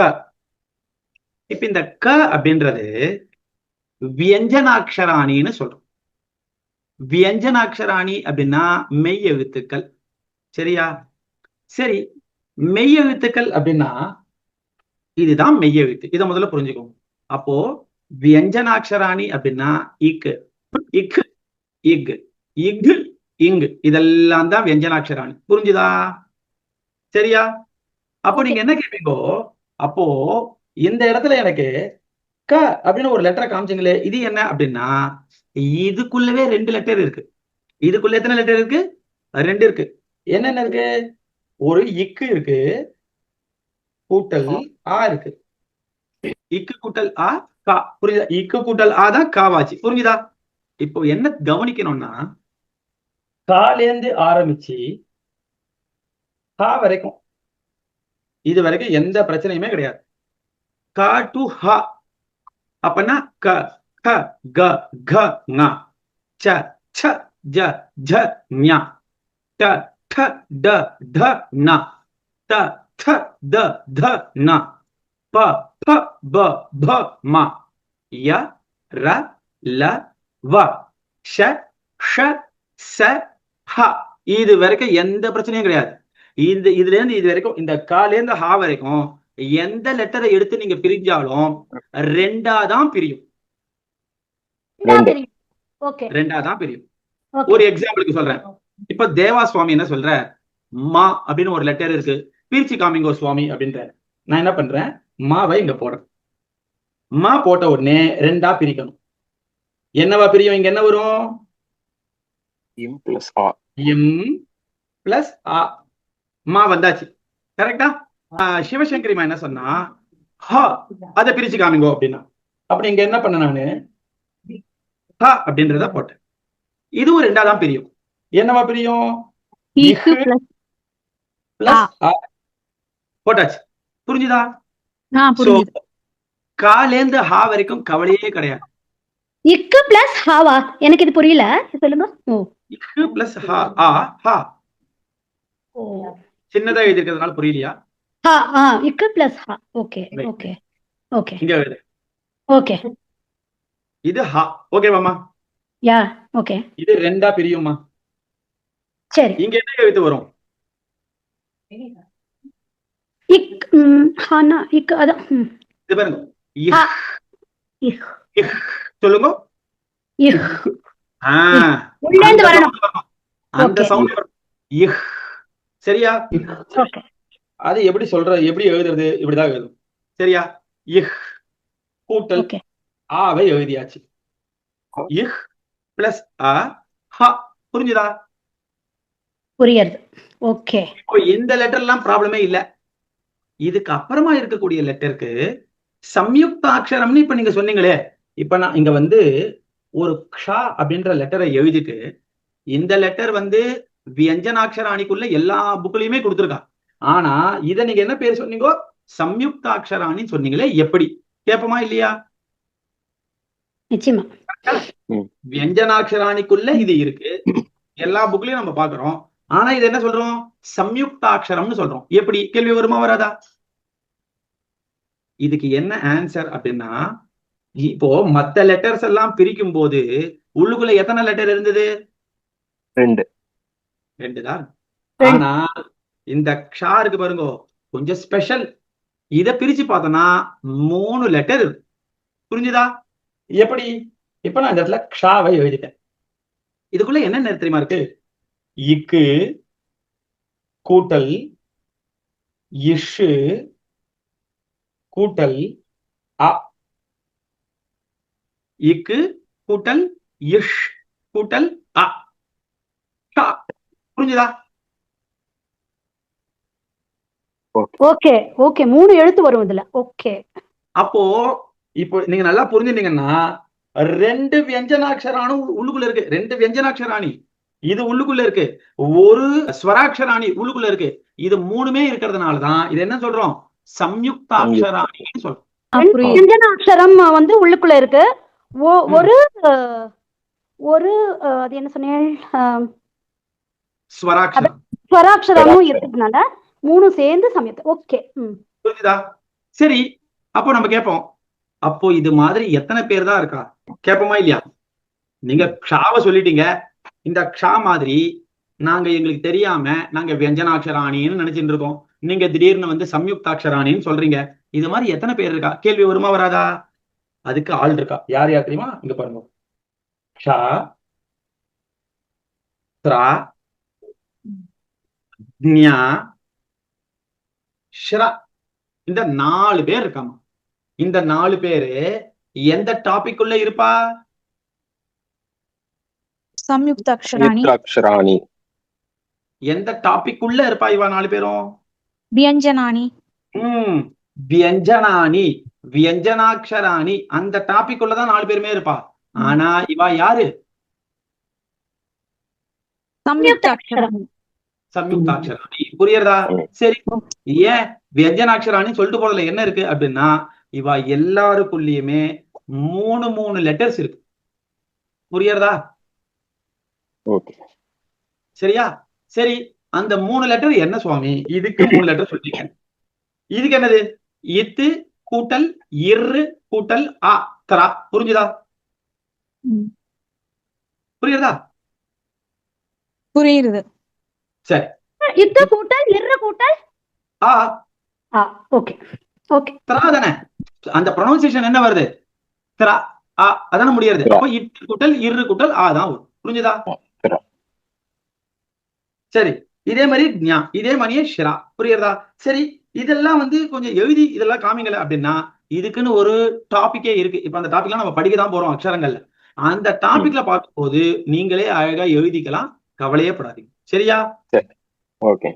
க. இப்ப இந்த க அப்படின்றது வியஞ்சனாட்சராணின்னு சொல்றோம். வியஞ்சனாட்சராணி அப்படின்னா மெய் எழுத்துக்கள். சரியா? சரி மெய் எழுத்துக்கள் அப்படின்னா இதுதான் மெய் எழுத்து. இதை முதல்ல புரிஞ்சுக்கோங்க. அப்போ வியஞ்சனாட்சராணி அப்படின்னா இக்கு இக்கு இக் இக்கு இங்கு. இதெல்லாம் தான் வியஞ்சனாட்சராணி. புரிஞ்சுதா? சரியா? அப்போ நீங்க என்ன கேட்பீங்கோ அப்போ இந்த இடத்துல எனக்கு க அப்படின்னு ஒரு லெட்டரை காமிச்சிங்களே இது என்ன அப்படின்னா இதுக்குள்ளவே ரெண்டு லெட்டர் இருக்கு. இதுக்குள்ள எத்தனை லெட்டர் இருக்கு? ரெண்டு இருக்கு. என்னென்ன இருக்கு? ஒரு இக்கு இருக்கு. கூட்டல் ஆ இருக்கு. இக்கு கூட்டல் ஆ கா. புரியுதா? இக்கு கூட்டல் ஆ தான் காவாச்சு. புரிஞ்சுதா? இப்போ என்ன கவனிக்கணும்னா காலேந்து ஆரம்பிச்சு கா வரைக்கும் இது வரைக்கும் எந்த பிரச்சனையுமே கிடையாது. க டு ஹ. அப்பனா க க க க ங. ச ச ஜ ஜ ஞ. ட ட ட ட ந. த த த த ந. ப ப ப ப ம. ய ர ல வ. ஷ ஷ ச ஹ. இது வரைக்கும் எந்த பிரச்சனையும் கிடையாது. இந்த இதுல இருந்து இது வரைக்கும் இந்த கால இருந்து ஹா வரைக்கும் எந்த லெட்டரை எடுத்து நீங்க பிரிஞ்சாலும் ரெண்டா தான் பிரியும். ரெண்டு. ஓகே. ரெண்டா தான் பிரியும். ஒரு எக்ஸாம்பிளுக்கு சொல்றேன். இப்ப தேவா சுவாமி என்ன சொல்ற? மா அப்படின்னு ஒரு லெட்டர் இருக்கு. பிரிச்சு காமிங்கோ சுவாமி அப்படின்ற. நான் என்ன பண்றேன்? மாவை இங்க போடுறேன் மா போட்ட உடனே ரெண்டா பிரிக்கணும். என்னவா பிரியும்? இங்க என்ன வரும்? இம் பிளஸ் ஆ எம் பிளஸ் ஆ மா வந்தாச்சு. கரெக்டா சிவசங்கரி மா என்ன சொன்னா ஹ அதை பிரிச்சு காமிங்கோ அப்படின்னா. அப்படி இங்க என்ன பண்ண நானு? ஹ அப்படின்றத போட்டேன். இதுவும் ரெண்டா தான் பிரியும். என்னவா பிரியும்? போட்டாச்சு. புரிஞ்சுதா? காலேந்து ஹா வரைக்கும் கவலையே கிடையாது. இக்கு பிளஸ் ஹாவா எனக்கு இது புரியல. சொல்லுங்க. இக்கு பிளஸ் ஹா ஆ ஹா சின்னதா எழுதிருக்கிறதுனால புரியலையா? ஹா ஆ இக்கு பிளஸ் ஹா. ஓகே. ஓகே ஓகே இங்க ஓகே இது ஹா. ஓகேவாமா யா ஓகே இது ரெண்டா பிரியுமா சரி. இங்க என்ன எழுத்து வரும்? இக் ஹானா இக்கு அதான் ம், இது பாருங்க. இஹ். இஹ். சொல்லுங்க. இஹ். ஆ. உள்ள இருந்து அந்த வரணும். சவுண்ட் இஹ். சரியா? அது எப்படி சொல்ற எப்படி எழுதுறது? இப்படிதான் எழுதும். சரியா? இஹ் கூட்டல் ஆவை எழுதியாச்சு. இஹ் பிளஸ் அ ஹ. புரிஞ்சுதா? புரியுது. ஓகே இப்போ இந்த லெட்டர்லாம் ப்ராப்ளமே இல்ல. இதுக்கு அப்புறமா இருக்கக்கூடிய லெட்டருக்கு சம்யுக்த அக்ஷரம்னு இப்ப நீங்க சொன்னீங்களே இப்ப நான் இங்க வந்து ஒரு க்ஷா அப்படின்ற லெட்டரை எழுதிட்டு இந்த லெட்டர் வந்து வியஞ்சனாட்சராணிக்குள்ள எல்லா புக்லயுமே கொடுத்துருக்கா. ஆனா இத நீங்க என்ன பேர் சொன்னீங்கோ? சம்யுக்த அக்ஷராணின்னு சொன்னீங்களே எப்படி? கேப்பமா இல்லையா? நிச்சயமா. வியஞ்சனாட்சராணிக்குள்ள இது இருக்கு. எல்லா புக்லயும் நம்ம பாக்குறோம் ஆனா இது என்ன சொல்றோம்? சம்யுக்தாட்சரம்னு சொல்றோம். எப்படி? கேள்வி வருமா வராதா? இதுக்கு என்ன ஆன்சர் அப்படின்னா இப்போ மத்த லெட்டர்ஸ் எல்லாம் பிரிக்கும் போது உள்ளுக்குள்ள எத்தனை லெட்டர் இருந்தது? ரெண்டு. ரெண்டு தான். ஆனா இந்த க்ஷா இருக்கு பாருங்க கொஞ்சம் ஸ்பெஷல் இத பிரிச்சு பார்த்தோம்னா மூணு லெட்டர் புரிஞ்சுதா? எப்படி? இப்ப நான் இந்த இடத்துல க்ஷாவை எழுதிட்டேன். இதுக்குள்ள என்ன தெரியுமா இருக்கு? இக்கு கூட்டல் இஷு கூட்டல் அ. இக்கு கூட்டல் இஷ் கூட்டல் அ. ஷா. புரிஞ்சுதா? ஓகே. ஓகே மூணு எழுத்து வரும் இதுல. ஓகே. அப்போ இப்போ நீங்க நல்லா புரிஞ்சுட்டீங்கன்னா ரெண்டு வியஞ்சனாட்சராணி உள்ளுக்குள்ள இருக்கு. ரெண்டு வியஞ்சனாட்சராணி. இது உள்ளுக்குள்ள இருக்கு. ஒரு ஸ்வராட்சராணி உள்ளுக்குள்ள இருக்கு. இது மூணுமே இருக்கிறதுனாலதான் இது என்ன சொல்றோம்? சம்யுக்தாட்சராணின்னு சொல்றோம். வியஞ்சனாட்சரம் வந்து உள்ளுக்குள்ள இருக்கு. ஒரு ஒரு அது என்ன சொன்னேன் ஸ்வராட்சரமும் ஸ்வராட்சரம். இருக்கிறதுனால மூணு சேர்ந்து சமயத்து. ஓகே புரிஞ்சுதா? சரி அப்போ நம்ம கேட்போம். அப்போ இது மாதிரி எத்தனை பேர் தான் இருக்கா? கேட்போமா இல்லையா? நீங்க க்ஷாவை சொல்லிட்டீங்க. இந்த க்ஷா மாதிரி நாங்க எங்களுக்கு தெரியாம நாங்க வியஞ்சனாட்சராணின்னு நினைச்சிட்டு இருக்கோம். நீங்க திடீர்னு வந்து சம்யுக்தாட்சராணின்னு சொல்றீங்க. இது மாதிரி எத்தனை பேர் இருக்கா? கேள்வி வருமா வராதா? அதுக்கு ஆள் இருக்கா? யார் யார் தெரியுமா? இங்க பாருங்க. ஞா ஷ்ரா. இந்த நாலு பேர் இருக்காமா? இந்த நாலு பேரு எந்த டாபிக் உள்ள இருப்பா? சம்யுக்தாட்சராணி எந்த டாபிக் உள்ள இருப்பா இவா நாலு பேரும்? வியஞ்சனானி ம் வியஞ்சனாணி. வியஞ்சனாட்சராணி அந்த டாபிக் உள்ளதான் நாலு பேருமே இருப்பா. ஆனா இவா யாரு? சம்யுக்தாட்சராணி சம்யுக்தாட்சராணி புரியுறதா. சரி. ஏன் வியஞ்சனாட்சராணி சொல்லிட்டு போறதுல என்ன இருக்கு அப்படின்னா இவா எல்லாருக்குள்ளயுமே மூணு மூணு லெட்டர்ஸ் இருக்கு. புரியுறதா? ஓகே. சரியா? சரி. அந்த மூணு லெட்டர் என்ன சுவாமி? இதுக்கு மூணு லெட்டர் சொல்லிட்டீங்க இதுக்கு என்னது? இத்து கூட்டல் இரு கூட்டல் ஆ தரா புரிஞ்சுதா. புரியுறதா? புரியுது. சரி. இத்து கூட்டல் இரு கூட்டல்? ஆ. ஆ ஓகே. ஓகே. தரா தானே? அந்த ப்ரொனவுன்சியேஷன் என்ன வருது? தரா ஆ அதானே முடியாது. அப்போ இட்டு கூட்டல் இரு கூட்டல் ஆ தான் வரும். புரிஞ்சுதா. சரி. இதே மாதிரி ஞா இதே மாதிரியே ஷிரா. புரியுறதா? சரி. இதெல்லாம் வந்து கொஞ்சம் எழுதி இதெல்லாம் காமிங்கல அப்படின்னா இதுக்குன்னு ஒரு டாபிக்கே இருக்கு. இப்ப அந்த டாபிக்லாம் நம்ம படிக்க தான் போறோம் அக்ஷரங்கள்ல. அந்த டாபிக்ல பார்க்கும்போது நீங்களே அழகா எழுதிக்கலாம். கவலையே படாதீங்க. சரியா? ஓகே.